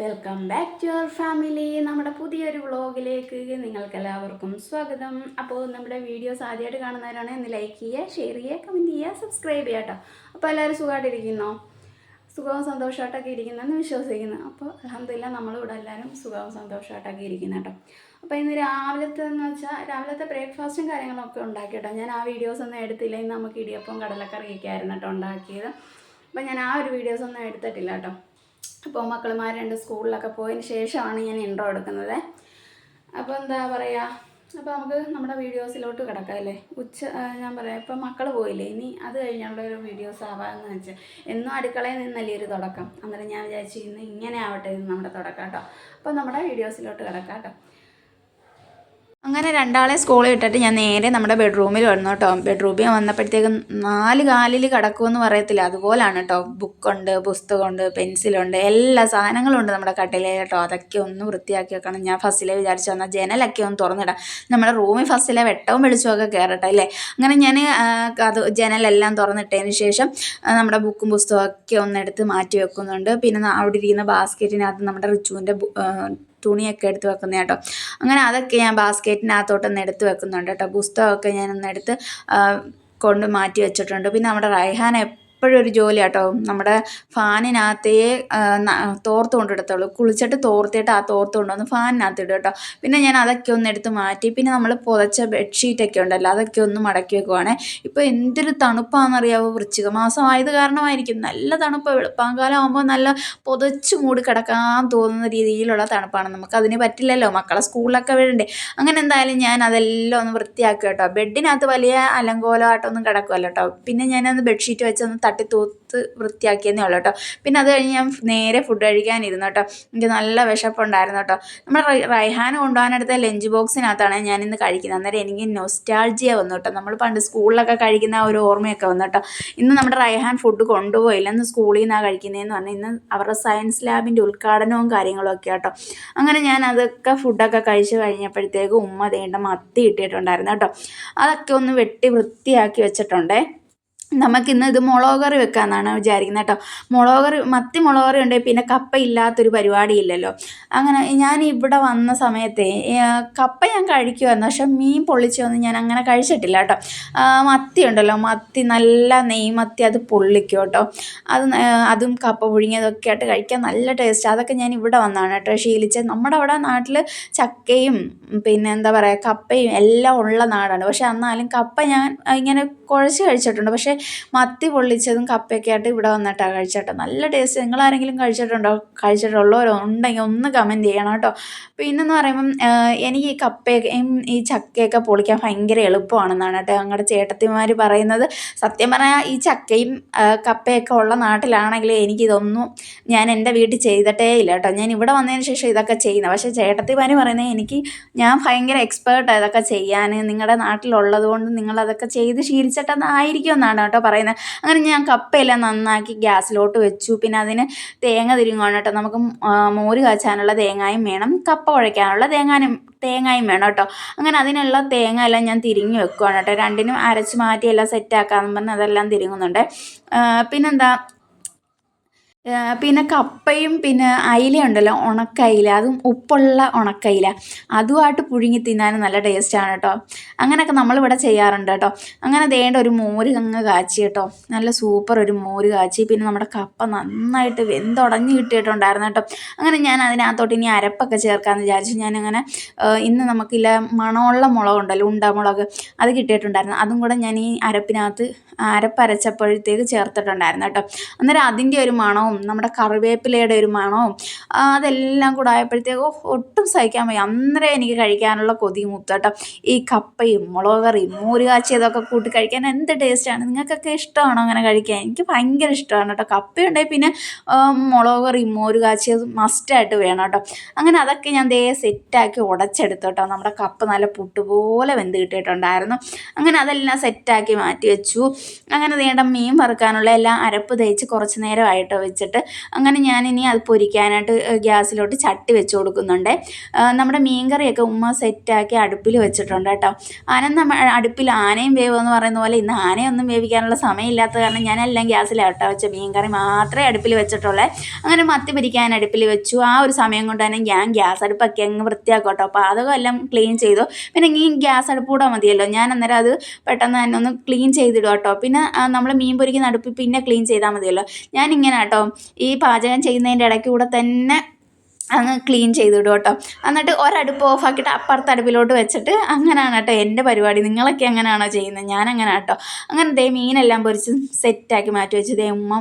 Welcome back to your family നമ്മുടെ പുതിയൊരു വ്ളോഗിലേക്ക് നിങ്ങൾക്ക് എല്ലാവർക്കും സ്വാഗതം. അപ്പോൾ നമ്മുടെ വീഡിയോസ് ആദ്യമായിട്ട് കാണുന്നവരാണെങ്കിൽ ഒന്ന് ലൈക്ക് ചെയ്യുക ഷെയർ ചെയ്യുക കമന്റ് ചെയ്യുക സബ്സ്ക്രൈബ് ചെയ്യുക കേട്ടോ. അപ്പോൾ എല്ലാവരും സുഖമായിട്ടിരിക്കുന്നോ? സുഖവും സന്തോഷമായിട്ടൊക്കെ ഇരിക്കുന്നെന്ന് വിശ്വസിക്കുന്നു. അപ്പോൾ അലഹമില്ല നമ്മളിവിടെ എല്ലാവരും സുഖവും സന്തോഷമായിട്ടൊക്കെ ഇരിക്കുന്നു കേട്ടോ. അപ്പോൾ ഇന്ന് രാവിലത്തെ എന്ന് വെച്ചാൽ രാവിലത്തെ ബ്രേക്ക്ഫാസ്റ്റും കാര്യങ്ങളൊക്കെ ഉണ്ടാക്കി കേട്ടോ. ഞാൻ ആ വീഡിയോസ് ഒന്നും എടുത്തില്ല. ഇന്ന് നമുക്ക് ഇടിയപ്പം കടലക്കറിയൊക്കെ ആയിരുന്നു കേട്ടോ ഉണ്ടാക്കിയത്. അപ്പോൾ ഞാൻ ആ ഒരു വീഡിയോസ് ഒന്നും എടുത്തിട്ടില്ല കേട്ടോ. അപ്പോൾ മക്കളുമാർ രണ്ട് സ്കൂളിലൊക്കെ പോയതിന് ശേഷമാണ് ഞാൻ ഇൻട്രോ എടുക്കുന്നത്. അപ്പോൾ എന്താ പറയുക അപ്പോൾ നമുക്ക് നമ്മുടെ വീഡിയോസിലോട്ട് കിടക്കാം അല്ലേ? ഉച്ച ഞാൻ പറയാം ഇപ്പം മക്കൾ പോയില്ലേ? ഇനി അത് കഴിഞ്ഞുള്ള ഒരു വീഡിയോസ് ആവാമെന്ന് വെച്ചാൽ എന്നും അടുക്കളയിൽ നിന്നല്ലേ ഒരു തുടക്കം. അന്നേരം ഞാൻ വിചാരിച്ചു ഇന്ന് ഇങ്ങനെ ആവട്ടെ ഇത് നമ്മുടെ തുടക്കം കേട്ടോ. അപ്പോൾ നമ്മുടെ വീഡിയോസിലോട്ട് കിടക്കാം കേട്ടോ. അങ്ങനെ രണ്ടാളെ സ്കൂളിൽ ഇട്ടിട്ട് ഞാൻ നേരെ നമ്മുടെ ബെഡ്റൂമിൽ വന്നു കേട്ടോ ബെഡ്റൂമിൽ വന്നപ്പോഴത്തേക്കും നാല് കാലിൽ കിടക്കുമെന്ന് പറയത്തില്ല. അതുപോലാണ് കേട്ടോ ബുക്കുണ്ട് പുസ്തകമുണ്ട് പെൻസിലുണ്ട് എല്ലാ സാധനങ്ങളും ഉണ്ട് നമ്മുടെ കട്ടിലേ കേട്ടോ അതൊക്കെ ഒന്ന് വൃത്തിയാക്കി വെക്കണം. ഞാൻ ഫസ്റ്റിലെ വിചാരിച്ചു വന്നാൽ ജനലൊക്കെ ഒന്ന് തുറന്നിടാം. നമ്മുടെ റൂമിൽ ഫസ്റ്റിലെ വെട്ടവും വെളിച്ചമൊക്കെ കയറട്ടെ അല്ലേ? അങ്ങനെ ഞാൻ അത് ജനലെല്ലാം തുറന്നിട്ടതിന് ശേഷം നമ്മുടെ ബുക്കും പുസ്തകമൊക്കെ ഒന്ന് എടുത്ത് മാറ്റി വെക്കുന്നുണ്ട്. പിന്നെ അവിടെ ഇരിക്കുന്ന ബാസ്ക്കറ്റിനകത്ത് നമ്മുടെ റിച്ചുവിന്റെ തുണിയൊക്കെ എടുത്ത് വെക്കുന്നത് കേട്ടോ. അങ്ങനെ അതൊക്കെ ഞാൻ ബാസ്ക്കറ്റിനകത്തോട്ടൊന്ന് എടുത്ത് വെക്കുന്നുണ്ട് കേട്ടോ. പുസ്തകമൊക്കെ ഞാനൊന്ന് എടുത്ത് കൊണ്ട് മാറ്റി വെച്ചിട്ടുണ്ട്. പിന്നെ നമ്മുടെ റൈഹാൻ എപ്പോഴും ഒരു ജോലി കേട്ടോ നമ്മുടെ ഫാനിനകത്തേ തോർത്ത് കൊണ്ടിടത്തുള്ളൂ. കുളിച്ചിട്ട് തോർത്തിട്ട് ആ തോർത്ത് കൊണ്ടുവന്ന് ഫാനിനകത്ത് ഇടും കേട്ടോ. പിന്നെ ഞാൻ അതൊക്കെ ഒന്ന് എടുത്ത് മാറ്റി. പിന്നെ നമ്മൾ പുതച്ച ബെഡ്ഷീറ്റൊക്കെ ഉണ്ടല്ലോ അതൊക്കെ ഒന്ന് മടക്കി വെക്കുവാണേ. ഇപ്പോൾ എന്തൊരു തണുപ്പാണെന്നറിയാവോ വൃശ്ചിക മാസം ആയത് കാരണമായിരിക്കും. നല്ല തണുപ്പ് വെളുപ്പാങ്കാലം ആകുമ്പോൾ നല്ല പുതച്ച് മൂടി കിടക്കാൻ തോന്നുന്ന രീതിയിലുള്ള തണുപ്പാണ്. നമുക്ക് അതിന് പറ്റില്ലല്ലോ. മക്കളെ സ്കൂളിലൊക്കെ വിടണ്ടേ. അങ്ങനെ എന്തായാലും ഞാൻ അതെല്ലാം ഒന്ന് വൃത്തിയാക്കി കേട്ടോ. ബെഡിനകത്ത് വലിയ അലങ്കോലമായിട്ടൊന്നും കിടക്കുമല്ലോ കേട്ടോ. പിന്നെ ഞാനൊന്ന് ബെഡ്ഷീറ്റ് വെച്ചൊന്ന് തട്ടി തൂത്ത് വൃത്തിയാക്കിയെന്നേ ഉള്ളൂ കേട്ടോ. പിന്നെ അത് കഴിഞ്ഞ് ഞാൻ നേരെ ഫുഡ് കഴിക്കാനിരുന്നു കേട്ടോ. എനിക്ക് നല്ല വിശപ്പുണ്ടായിരുന്നു കേട്ടോ. നമ്മൾ റൈഹാൻ കൊണ്ടുപോകാനെടുത്ത ലഞ്ച് ബോക്സിനകത്താണ് ഞാൻ ഇന്ന് കഴിക്കുന്നത്. അന്നേരം എനിക്ക് നൊസ്റ്റാൾജിയ വന്നു കേട്ടോ. നമ്മൾ പണ്ട് സ്കൂളിലൊക്കെ കഴിക്കുന്ന ഒരു ഓർമ്മയൊക്കെ വന്നു കേട്ടോ. ഇന്ന് നമ്മുടെ റൈഹാൻ ഫുഡ് കൊണ്ടുപോയില്ല. ഇന്ന് സ്കൂളിൽ നിന്നാണ് കഴിക്കുന്നതെന്ന് പറഞ്ഞാൽ ഇന്ന് അവരുടെ സയൻസ് ലാബിന്റെ ഉദ്ഘാടനവും കാര്യങ്ങളും ഒക്കെ കേട്ടോ. അങ്ങനെ ഞാൻ അതൊക്കെ ഫുഡൊക്കെ കഴിച്ച് കഴിഞ്ഞപ്പോഴത്തേക്ക് ഉമ്മ തേണ്ട മത്തി ഇട്ടിട്ടുണ്ടായിരുന്നു കേട്ടോ. അതൊക്കെ ഒന്ന് വെട്ടി വൃത്തിയാക്കി വെച്ചിട്ടുണ്ടേ. നമുക്കിന്ന് ഇത് മുളക് കറി വെക്കാമെന്നാണ് വിചാരിക്കുന്നത് കേട്ടോ. മുളക് കറി മത്തി മുളക് കറി ഉണ്ടെങ്കിൽ പിന്നെ കപ്പ ഇല്ലാത്തൊരു പരിപാടി ഇല്ലല്ലോ അങ്ങനെ ഞാൻ ഇവിടെ വന്ന സമയത്തെ കപ്പ ഞാൻ കഴിക്കുമായിരുന്നു പക്ഷെ മീൻ പൊള്ളിച്ചൊന്നും ഞാൻ അങ്ങനെ കഴിച്ചിട്ടില്ല കേട്ടോ. മത്തി ഉണ്ടല്ലോ. മത്തി നല്ല നെയ് മത്തി അത് പൊള്ളിക്കും കേട്ടോ. അത് അതും കപ്പ പുഴുങ്ങിയതൊക്കെ ആയിട്ട് കഴിക്കാൻ നല്ല ടേസ്റ്റ്. അതൊക്കെ ഞാൻ ഇവിടെ വന്നാണ് കേട്ടോ ശീലിച്ചത്. നമ്മുടെ അവിടെ നാട്ടിൽ ചക്കയും പിന്നെ എന്താ പറയുക കപ്പയും എല്ലാം ഉള്ള നാടാണ്. പക്ഷെ എന്നാലും കപ്പ ഞാൻ ഇങ്ങനെ കുഴച്ച് കഴിച്ചിട്ടുണ്ട്. പക്ഷേ മത്തി പൊള്ളിച്ചതും കപ്പയൊക്കെ ആയിട്ട് ഇവിടെ വന്നിട്ടാണ് കഴിച്ചിട്ട് നല്ല ടേസ്റ്റ് നിങ്ങൾ ആരെങ്കിലും കഴിച്ചിട്ടുണ്ടോ? കഴിച്ചിട്ടുള്ളവരോ ഉണ്ടെങ്കിൽ ഒന്ന് കമന്റ് ചെയ്യണം കേട്ടോ. പിന്നെന്ന് പറയുമ്പം എനിക്ക് ഈ കപ്പയൊക്കെ ഈ ചക്കയൊക്കെ പൊളിക്കാൻ ഭയങ്കര എളുപ്പമാണെന്നാണ് കേട്ടോ ഞങ്ങളുടെ ചേട്ടത്തിമാർ പറയുന്നത്. സത്യം പറഞ്ഞാൽ ഈ ചക്കയും കപ്പയൊക്കെ ഉള്ള നാട്ടിലാണെങ്കിൽ എനിക്കിതൊന്നും ഞാൻ എന്റെ വീട്ടിൽ ചെയ്തിട്ടേ ഇല്ല കേട്ടോ. ഞാൻ ഇവിടെ വന്നതിന് ശേഷം ഇതൊക്കെ ചെയ്യുന്നത് പക്ഷേ ചേട്ടത്തിമാർ പറയുന്നത് എനിക്ക് ഞാൻ ഭയങ്കര എക്സ്പേർട്ടാണ് ഇതൊക്കെ ചെയ്യാൻ. നിങ്ങളുടെ നാട്ടിലുള്ളത് കൊണ്ട് നിങ്ങളതൊക്കെ ചെയ്ത് ശീലിച്ചിട്ടെന്നായിരിക്കും എന്നാണ് കേട്ടോ പറയുന്നത്. അങ്ങനെ ഞാൻ കപ്പയെല്ലാം നന്നാക്കി ഗ്യാസിലോട്ട് വെച്ചു. പിന്നെ അതിന് തേങ്ങ തിരിങ്ങുവാണ് കേട്ടോ. നമുക്ക് മോര് കാച്ചാനുള്ള തേങ്ങായും വേണം. കപ്പ കുഴയ്ക്കാനുള്ള തേങ്ങാനും തേങ്ങായും വേണം കേട്ടോ. അങ്ങനെ അതിനുള്ള തേങ്ങ എല്ലാം ഞാൻ തിരിഞ്ഞ് വെക്കുവാണ് കേട്ടോ. രണ്ടിനും അരച്ച് മാറ്റി എല്ലാം സെറ്റാക്കാമെന്ന് പറഞ്ഞ് അതെല്ലാം തിരിങ്ങുന്നുണ്ട്. പിന്നെന്താ? പിന്നെ കപ്പയും പിന്നെ അയില ഉണ്ടല്ലോ ഉണക്കയില അതും ഉപ്പുള്ള ഉണക്കയില. അതുമായിട്ട് പുഴുങ്ങി തിന്നാൻ നല്ല ടേസ്റ്റാണ് കേട്ടോ അങ്ങനെയൊക്കെ നമ്മളിവിടെ ചെയ്യാറുണ്ട് കേട്ടോ അങ്ങനെ വേണ്ട ഒരു മോര് അങ്ങ് കാച്ചി കേട്ടോ നല്ല സൂപ്പർ ഒരു മോര് കാച്ചി. പിന്നെ നമ്മുടെ കപ്പ നന്നായിട്ട് വെന്തുടഞ്ഞ് കിട്ടിയിട്ടുണ്ടായിരുന്നു കേട്ടോ അങ്ങനെ ഞാൻ അതിനകത്തോട്ട് ഇനി അരപ്പൊക്കെ ചേർക്കാമെന്ന് വിചാരിച്ചു. ഞാനങ്ങനെ ഇന്ന് നമുക്കില്ല മണമുള്ള മുളകുണ്ടല്ലോ ഉണ്ടമുളക് അത് കിട്ടിയിട്ടുണ്ടായിരുന്നു. അതും കൂടെ ഞാൻ ഈ അരപ്പിനകത്ത് അരപ്പരച്ചപ്പോഴത്തേക്ക് ചേർത്തിട്ടുണ്ടായിരുന്നു കേട്ടോ അന്നേരം അതിന്റെ ഒരു മണവും നമ്മുടെ കറിവേപ്പിലയുടെ ഒരു മണവും അതെല്ലാം കൂടെ ആയപ്പോഴത്തേക്ക് ഒട്ടും സഹിക്കാൻ വയ്യ. അന്നേരം എനിക്ക് കഴിക്കാനുള്ള കൊതി മൂത്ത് കേട്ടോ ഈ കപ്പയും മുളക് കറിയും മോര് കാച്ചിയതൊക്കെ കൂട്ടി കഴിക്കാൻ എന്ത് ടേസ്റ്റാണ് നിങ്ങൾക്കൊക്കെ ഇഷ്ടമാണോ അങ്ങനെ കഴിക്കാൻ? എനിക്ക് ഭയങ്കര ഇഷ്ടമാണ് കേട്ടോ. കപ്പയുണ്ടെങ്കിൽ പിന്നെ മുളക് കറിയും മോര് കാച്ചിയത് മസ്റ്റായിട്ട് വേണം കേട്ടോ. അങ്ങനെ അതൊക്കെ ഞാൻ ദേ സെറ്റാക്കി ഉടച്ചെടുത്തു കേട്ടോ. നമ്മുടെ കപ്പ് നല്ല പുട്ടുപോലെ വെന്ത് കിട്ടിയിട്ടുണ്ടായിരുന്നു. അങ്ങനെ അതെല്ലാം സെറ്റാക്കി മാറ്റി വെച്ചു. അങ്ങനെ നീണ്ട മീൻ വറുക്കാനുള്ള എല്ലാം അരപ്പ് തേച്ച് കുറച്ച് നേരമായിട്ടോ വെച്ച് വെച്ചിട്ട്. അങ്ങനെ ഞാനിനി അത് പൊരിക്കാനായിട്ട് ഗ്യാസിലോട്ട് ചട്ടി വെച്ച് കൊടുക്കുന്നുണ്ട്. നമ്മുടെ മീൻകറിയൊക്കെ ഉമ്മ സെറ്റാക്കി അടുപ്പിൽ വെച്ചിട്ടുണ്ട് കേട്ടോ. ആന നമ്മ അടുപ്പിൽ ആനയും വേവെന്ന് പറയുന്ന പോലെ ഇന്ന് ആനയൊന്നും വേവിക്കാനുള്ള സമയമില്ലാത്ത കാരണം ഞാനെല്ലാം ഗ്യാസിലാട്ടോ വെച്ച മീൻകറി മാത്രമേ അടുപ്പിൽ വെച്ചിട്ടുള്ളൂ. അങ്ങനെ മത്തി പിരിക്കാൻ അടുപ്പിൽ വെച്ചു. ആ ഒരു സമയം കൊണ്ട് തന്നെ ഞാൻ ഗ്യാസ് അടുപ്പൊക്കെ അങ്ങ് വൃത്തിയാക്കും കേട്ടോ. അപ്പോൾ അതൊക്കെ എല്ലാം ക്ലീൻ ചെയ്തു. പിന്നെ ഈ ഗ്യാസ് അടുപ്പ് കൂടെ മതിയല്ലോ. ഞാൻ അന്നേരം അത് പെട്ടെന്ന് തന്നെ ഒന്ന് ക്ലീൻ ചെയ്തിടും കേട്ടോ. പിന്നെ നമ്മൾ മീൻ പൊരിക്കുന്ന അടുപ്പ് പിന്നെ ക്ലീൻ ചെയ്താൽ മതിയല്ലോ. ഞാനിങ്ങനെ കേട്ടോ ഈ പാചകം ചെയ്യുന്നതിന്റെ ഇടയ്ക്ക് കൂടെ തന്നെ അങ്ങ് ക്ലീൻ ചെയ്തിടും കേട്ടോ. എന്നിട്ട് ഒരടുപ്പ് ഓഫാക്കിയിട്ട് അപ്പുറത്തെ അടുപ്പിലോട്ട് വെച്ചിട്ട് അങ്ങനെയാണ് കേട്ടോ എന്റെ പരിപാടി. നിങ്ങളൊക്കെ അങ്ങനെയാണോ ചെയ്യുന്നത്? ഞാൻ അങ്ങനെ കേട്ടോ. അങ്ങനെ ദേ മീനെല്ലാം പൊരിച്ച് സെറ്റാക്കി മാറ്റി വെച്ച് ദേ ഉമ്മ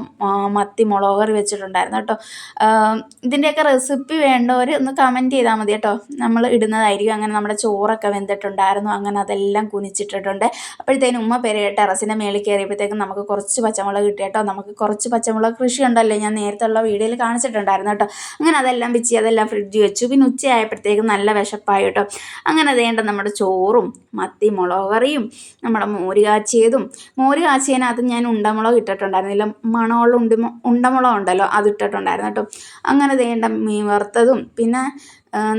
മത്തി മുളക് കറി വെച്ചിട്ടുണ്ടായിരുന്നു കേട്ടോ. ഇതിന്റെയൊക്കെ റെസിപ്പി വേണ്ടവർ ഒന്ന് കമന്റ് ചെയ്താൽ മതി കേട്ടോ. നമ്മൾ ഇടുന്നതായിരിക്കും. അങ്ങനെ നമ്മുടെ ചോറൊക്കെ വെന്തിട്ടുണ്ടായിരുന്നു. അങ്ങനെ അതെല്ലാം കുനിച്ചിട്ടിട്ടുണ്ട്. അപ്പോഴത്തേനും ഉമ്മ പേര് ടെറസിന്റെ മേളിൽ കയറിയപ്പോഴത്തേക്കും നമുക്ക് കുറച്ച് പച്ചമുളക് കിട്ടി കേട്ടോ. നമുക്ക് കുറച്ച് പച്ചമുളക് കൃഷി ഉണ്ടല്ലോ ഞാൻ നേരത്തെ ഉള്ള വീഡിയോയിൽ കാണിച്ചിട്ടുണ്ടായിരുന്നു കേട്ടോ. അങ്ങനെ അതെല്ലാം വെച്ച് അതെല്ലാം ഫ്രിഡ്ജിൽ വെച്ചു. പിന്നെ ഉച്ചയായപ്പോഴത്തേക്കും നല്ല വിശപ്പായി കേട്ടോ. അങ്ങനെ വേണ്ട നമ്മുടെ ചോറും മത്തി മുളക് കറിയും നമ്മുടെ മോര് കാച്ചിയതും. മോര് കാച്ചിയതിനകത്ത് ഞാൻ ഉണ്ടമുളക് ഇട്ടിട്ടുണ്ടായിരുന്നില്ല മണമുള്ള ഉണ്ടി ഉണ്ടമുളക് ഉണ്ടല്ലോ അത് ഇട്ടിട്ടുണ്ടായിരുന്നു കേട്ടോ. അങ്ങനെ വേണ്ട മീൻ വറുത്തതും പിന്നെ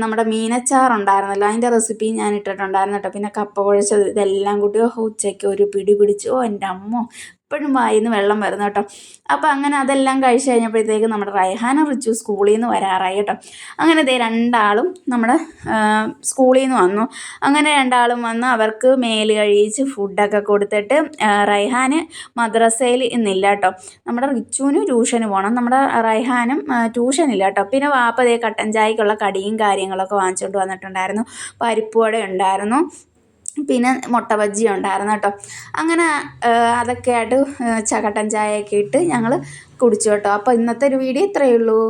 നമ്മുടെ മീനച്ചാറുണ്ടായിരുന്നല്ലോ അതിന്റെ റെസിപ്പി ഞാൻ ഇട്ടിട്ടുണ്ടായിരുന്നു കേട്ടോ. പിന്നെ കപ്പ കുഴച്ചത് ഇതെല്ലാം കൂട്ടി ഉച്ചയ്ക്ക് ഒരു പിടി പിടിച്ചു ഓ എന്റെ അമ്മോ എപ്പോഴും വായിന്ന് വെള്ളം വരുന്നു കേട്ടോ. അപ്പോൾ അങ്ങനെ അതെല്ലാം കഴിച്ച് കഴിഞ്ഞപ്പോഴത്തേക്ക് നമ്മുടെ റൈഹാന റിച്ചു സ്കൂളിൽ നിന്ന് വരാറായി കേട്ടോ. അങ്ങനെ ഇതേ രണ്ടാളും നമ്മുടെ സ്കൂളിൽ നിന്ന് വന്നു. അങ്ങനെ രണ്ടാളും വന്ന് അവർക്ക് മേൽ കഴിയിച്ച് ഫുഡൊക്കെ കൊടുത്തിട്ട് റൈഹാന് മദ്രസയിൽ ഇന്നില്ല കേട്ടോ. നമ്മുടെ റിച്ചുവിന് ട്യൂഷന് പോകണം നമ്മുടെ റൈഹാനും ട്യൂഷനില്ല കേട്ടോ. പിന്നെ വാപ്പതേ കട്ടൻ ചായക്കുള്ള കടിയും കാര്യങ്ങളൊക്കെ വാങ്ങിച്ചുകൊണ്ട് വന്നിട്ടുണ്ടായിരുന്നു. പരിപ്പ് വട ഉണ്ടായിരുന്നു. പിന്നെ മുട്ട ബജ്ജി ഉണ്ടായിരുന്നു കേട്ടോ. അങ്ങനെ അതൊക്കെ ആയിട്ട് ചകട്ടൻ ചായയൊക്കെ ഇട്ട് ഞങ്ങൾ കുടിച്ചു കേട്ടോ. അപ്പോൾ ഇന്നത്തെ ഒരു വീഡിയോ ഇത്രയേ ഉള്ളൂ.